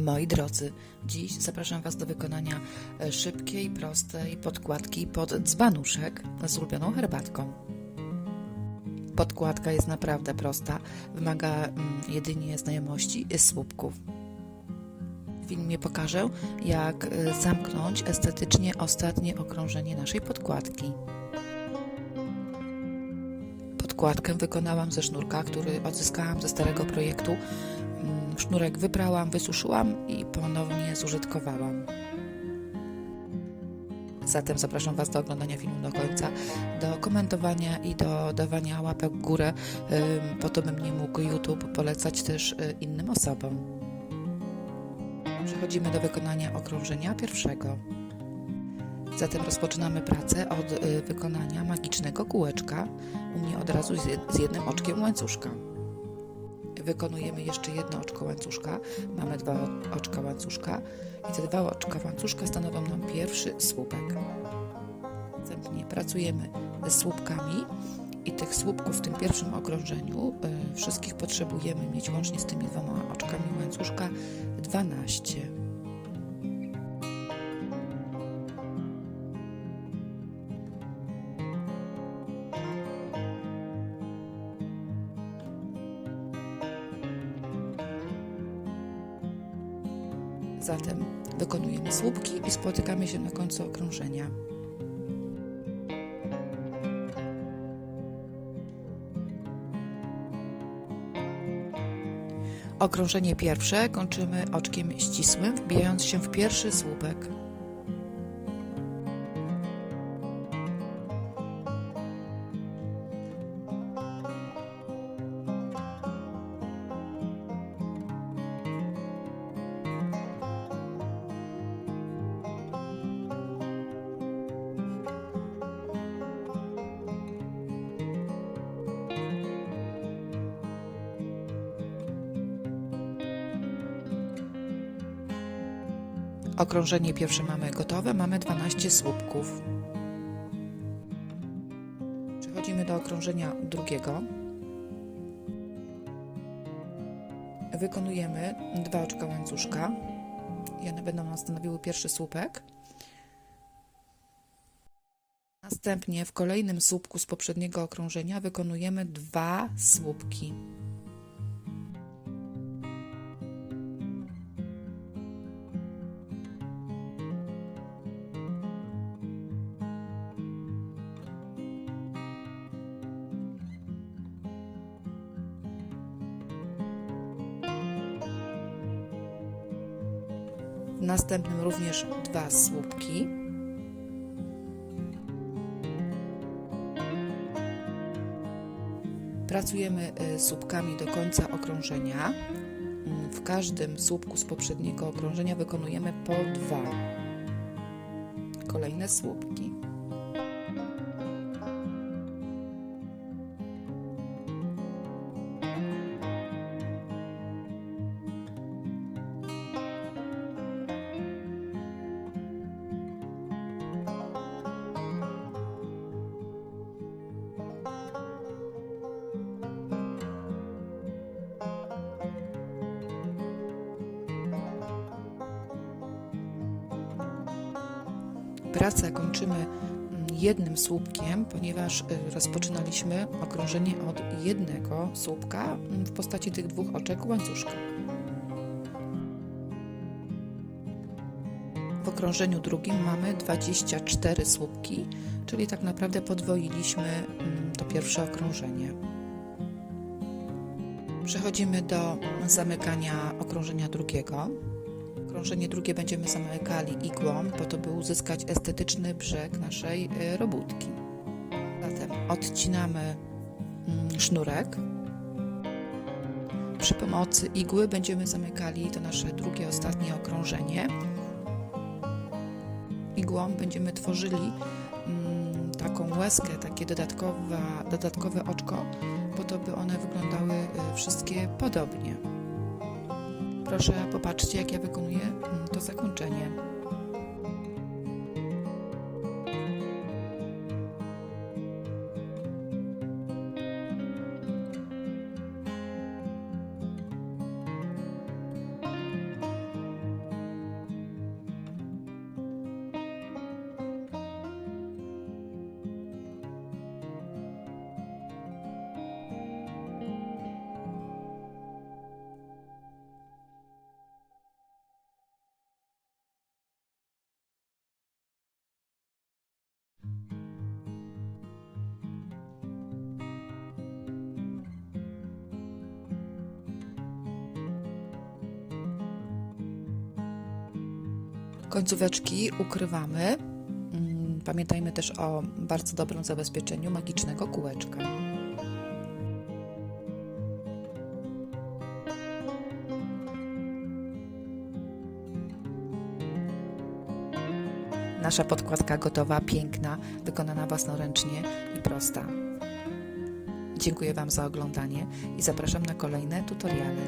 Moi drodzy, dziś zapraszam Was do wykonania e, szybkiej, prostej podkładki pod dzbanuszek z ulubioną herbatką. Podkładka jest naprawdę prosta, wymaga mm, jedynie znajomości słupków. W filmie pokażę, jak e, zamknąć estetycznie ostatnie okrążenie naszej podkładki. Podkładkę wykonałam ze sznurka, który odzyskałam ze starego projektu. Sznurek wyprałam, wysuszyłam i ponownie zużytkowałam. Zatem zapraszam Was do oglądania filmu do końca, do komentowania i do dawania łapek w górę, po to bym nie mógł YouTube polecać też y, innym osobom. Przechodzimy do wykonania okrążenia pierwszego. Zatem rozpoczynamy pracę od y, wykonania magicznego kółeczka, u mnie od razu z jednym oczkiem łańcuszka. Wykonujemy jeszcze jedno oczko łańcuszka, mamy dwa oczka łańcuszka i te dwa oczka łańcuszka stanowią nam pierwszy słupek. Następnie pracujemy ze słupkami i tych słupków w tym pierwszym okrążeniu y, wszystkich potrzebujemy mieć łącznie z tymi dwoma oczkami łańcuszka 12. Zatem wykonujemy słupki i spotykamy się na końcu okrążenia. Okrążenie pierwsze kończymy oczkiem ścisłym, wbijając się w pierwszy słupek. Okrążenie pierwsze mamy gotowe, mamy 12 słupków. Przechodzimy do okrążenia drugiego. Wykonujemy dwa oczka łańcuszka. I one będą stanowiły pierwszy słupek. Następnie w kolejnym słupku z poprzedniego okrążenia wykonujemy dwa słupki. W następnym również dwa słupki. Pracujemy y, słupkami do końca okrążenia. Mm, W każdym słupku z poprzedniego okrążenia wykonujemy po dwa. Kolejne słupki. Pracę kończymy mm, jednym słupkiem, ponieważ y, rozpoczynaliśmy okrążenie od jednego słupka mm, w postaci tych dwóch oczek łańcuszka. W okrążeniu drugim mamy 24 słupki, czyli tak naprawdę podwoiliśmy mm, to pierwsze okrążenie. Przechodzimy do zamykania okrążenia drugiego. Okrążenie drugie będziemy zamykali igłą, po to by uzyskać estetyczny brzeg naszej y, robótki. Zatem odcinamy mm, sznurek. Przy pomocy igły będziemy zamykali to nasze drugie, ostatnie okrążenie. Igłą będziemy tworzyli mm, taką łezkę, takie dodatkowa, dodatkowe oczko, po to by one wyglądały y, wszystkie podobnie. Proszę popatrzcie, jak ja wykonuję mm, to zakończenie. Końcóweczki ukrywamy. Mm, Pamiętajmy też o bardzo dobrym zabezpieczeniu magicznego kółeczka. Nasza podkładka gotowa, piękna, wykonana własnoręcznie i prosta. Dziękuję Wam za oglądanie i zapraszam na kolejne tutoriale.